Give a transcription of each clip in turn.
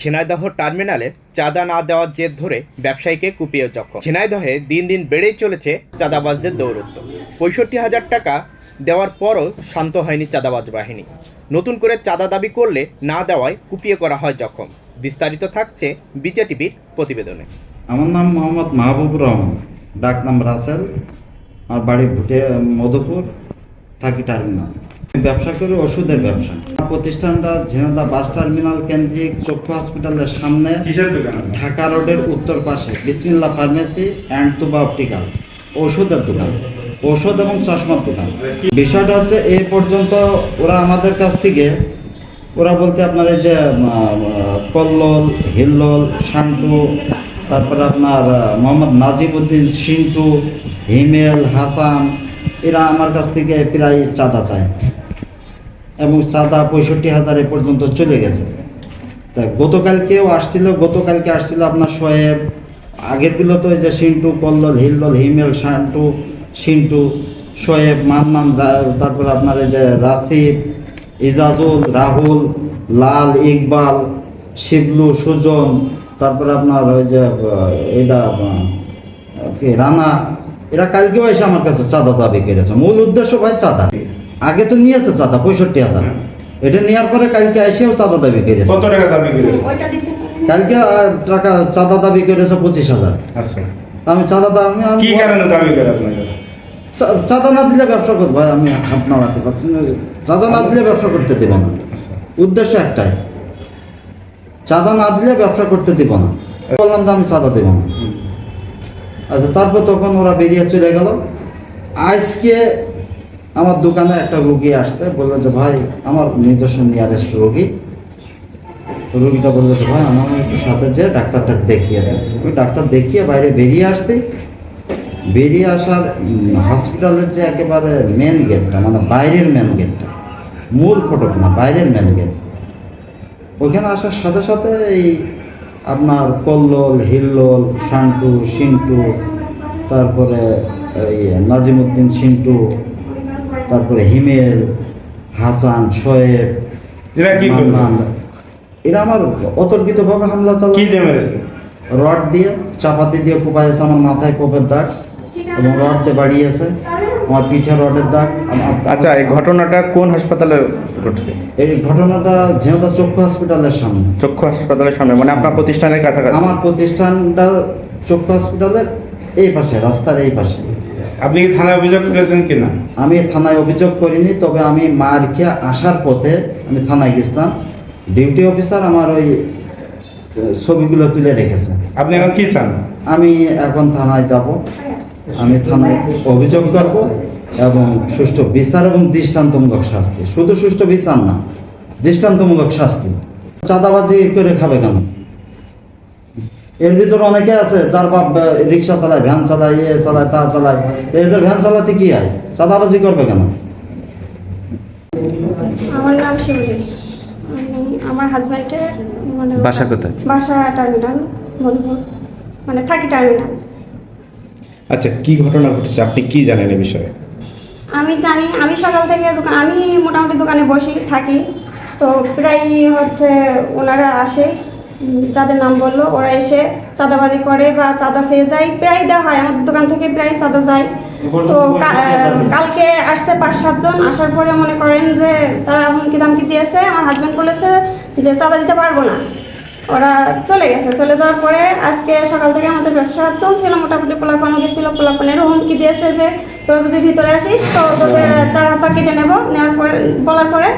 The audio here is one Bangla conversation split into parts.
ঝিনাইদহ টার্মিনালে চাঁদা না দেওয়ার জেদ ধরে ব্যবসায়ীকে কুপিয়ে জখম। ঝিনাইদহে দিন দিন বেড়েই চলেছে চাঁদাবাজদের দৌরত্ব। পঁয়ষট্টি হাজার টাকা দেওয়ার পরও শান্ত হয়নি চাঁদাবাজ বাহিনী। নতুন করে চাঁদা দাবি করলে না দেওয়ায় কুপিয়ে করা হয় জখম। বিস্তারিত থাকছে বিজে টিভির প্রতিবেদনে। আমার নাম মোহাম্মদ মাহবুব রহমান। ডাক নাম রাসেল। আমার বাড়ি ভুটে মধুপুর, থাকি টার্মিনাল। ব্যবসা করি ওষুধের ব্যবসা। প্রতিষ্ঠানটা ঝিনাদা বাস টার্মিনাল কেন্দ্রিক চক্ষু হসপিটালের সামনে ঢাকা রোডের উত্তর পাশে বিসমিল্লা ফার্মেসি অ্যান্ড তুবা অপটিক্যাল। ওষুধের দোকান ওষুধ এবং চশমার দোকান। বিষয়টা হচ্ছে এই পর্যন্ত ওরা আমাদের কাছ থেকে ওরা বলতে আপনার এই যে কল্লোল হিল্লোল শান্টু তারপরে আপনার মোহাম্মদ নাজিমুদ্দিন সিন্টু হিমেল হাসান এরা আমার কাছ থেকে প্রায় চাঁদা চায়। এবং চাঁদা পঁয়ষট্টি হাজার এ পর্যন্ত চলে গেছে। তা গতকালকেও আসছিল, গতকালকে আসছিল আপনার সোয়েব আগেরগুলো তো ওই যে সিন্টু কল্লোল হিল্লল, হিমেল, শান্টু, সিন্টু সোয়েব মান্নান তারপর আপনার এই যে রাসিদ ইজাজুল, রাহুল, লাল, ইকবাল, শিবলু, সুজন, তারপরে আপনার ওই যে এটা রানা, এরা কালকেও এসে আমার কাছে চাঁদা দাবি করেছে। মূল উদ্দেশ্য ভাই চাঁদা। আগে তো নিয়েছে চাঁদা পঁয়ষট্টি হাজার। এটা নেওয়ার পরে কালকে এসেও চাঁদা দাবি করেছে। কত টাকা দাবি করে কালকে টাকা চাঁদা দাবি করেছে পঁচিশ হাজার। আচ্ছা। তা আমি চাঁদা দাবি আমি কি কারণে দাবি করে আপনার কাছে? চাঁদা না দিলে ব্যবসা করব ভাই আমি হাত নাড়াতে পারছি না। চাঁদা না দিলে ব্যবসা করতে দেব না। আচ্ছা। উদ্দেশ্য একটাই। চাঁদা না দিলে ব্যবসা করতে দেব না। বললাম যে আমি চাঁদা দেব না। আচ্ছা তারপর তখন ওরা বেরিয়ে চলে গেল। আজকে আমার দোকানে একটা রুগী আসছে, বলল যে, ভাই, আমার নিজস্ব নিয়ারেস্ট রুগী। রুগীটা বলল যে, ভাই, আমার সাথে যে ডাক্তারটা দেখিয়ে দেন। ওই ডাক্তার দেখিয়ে বাইরে বেরিয়ে আসছি। বেরিয়ে আসার হসপিটালের যে একেবারে মেন গেটটা মানে বাইরের মেন গেটটা মূল ফটক না বাইরের মেন গেট ওখানে আসার সাথে সাথে এই আপনার কল্লোল, হিল্লোল, শান্টু সিন্টু তারপরে এই নাজিমুদ্দিন সিন্টু তারপরে হিমেল হাসান শোয়েব এরা কি এরা আমার অতর্কিতভাবে হামলা কি চালায় দিয়ে মেরেছে? রড দিয়ে চাপাতি দিয়ে কোপাইছে আমার মাথায় কোপের দাগ এবং রড দিয়ে বাড়িয়েছে আমার পিঠে রডের দাগ। আচ্ছা এই ঘটনাটা কোন হাসপাতালে ঘটছে? এই ঘটনাটা ঝিনাদা চক্ষু হসপিটালের সামনে। চক্ষু হাসপাতালের সামনে মানে আপনার প্রতিষ্ঠানের কাছাকাছি? আমার প্রতিষ্ঠানটা চক্ষু হসপিটালের এই পাশে রাস্তার এই পাশে। আপনি কি থানায় অভিযোগ করেছেন কিনা? আমি থানায় অভিযোগ করিনি তবে আমি মার খেয়ে আসার পথে আমি থানায় গেছিলাম। ডিউটি অফিসার আমার ওই ছবিগুলো তুলে রেখেছে। আপনি এখন কি চান? আমি এখন থানায় যাব। আমি থানায় অভিযোগ করব এবং সুষ্ঠু বিচার এবং দৃষ্টান্তমূলক শাস্তি। শুধু সুষ্ঠু বিচার না দৃষ্টান্তমূলক শাস্তি। চাঁদাবাজি করে খাবে কেন? এর ভিতরে অনেকে আছে যার বাপ রিক্সা চালায় ভ্যান চালায় ইয়ে চালায় তা চালায়। এদের ভ্যান চালাতে কি হয়? চাঁদাবাজি করবে কেন? আমার নাম শিউলি। আমি আমার হাজব্যান্ডের মানে বাসা কোথায়? বাসা টার্মিনাল মধুপুর মানে থাকি টার্মিনাল আচ্ছা কি ঘটনা ঘটেছে? আপনি কি জানেন এই বিষয়ে? আমি জানি আমি সকাল থেকে দোকান আমি মোটামুটি দোকানে বসে থাকি। তো প্রায় হচ্ছে ওনারা আসে যাদের নাম বলল ওরা এসে চাঁদাবাজি করে বা চাঁদা চেয়ে যায়। প্রায় দেওয়া হয় আমাদের দোকান থেকে প্রায় চাঁদা যায়। তো কালকে আসছে পাঁচ সাতজন আসার পরে মনে করেন যে তারা হুমকি দামকি দিয়েছে। আমার হাজব্যান্ড বলেছে যে চাঁদা দিতে পারব না। ওরা চলে গেছে। চলে যাওয়ার পরে আজকে সকাল থেকে আমাদের ব্যবসা চলছিল, মোটামুটি পোলাপান গেছিল পোলাপানেরও হুমকি দিয়েছে যে, তোরা যদি ভিতরে আসিস, তো তোদের চার হাত কেটে নেব। নেওয়ার পরে, বলার পরে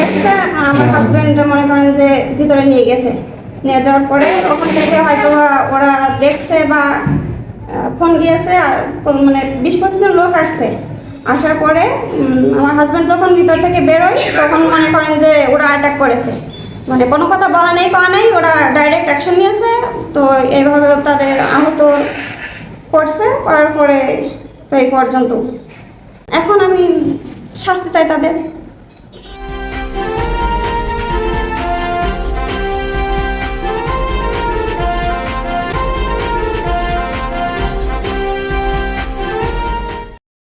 এসছে, আমার হাজব্যান্ড মনে করেন যে ভিতরে নিয়ে গেছে। নিয়ে যাওয়ার পরে ওখান থেকে হয়তো ওরা দেখছে বা ফোন গিয়েছে আর মানে বিশ পঁচিশ জন লোক আসছে। আসার পরে আমার হাজব্যান্ড যখন ভিতর থেকে বেরোয়, তখন মনে করেন যে ওরা অ্যাটাক করেছে। মানে কোনো কথা বলা নেই, কওয়া নেই, ওরা ডাইরেক্ট অ্যাকশন নিয়েছে, তো এইভাবে তাদের আহত করছে, করার পরে তো এই পর্যন্ত। এখন আমি শাস্তি চাই তাদের।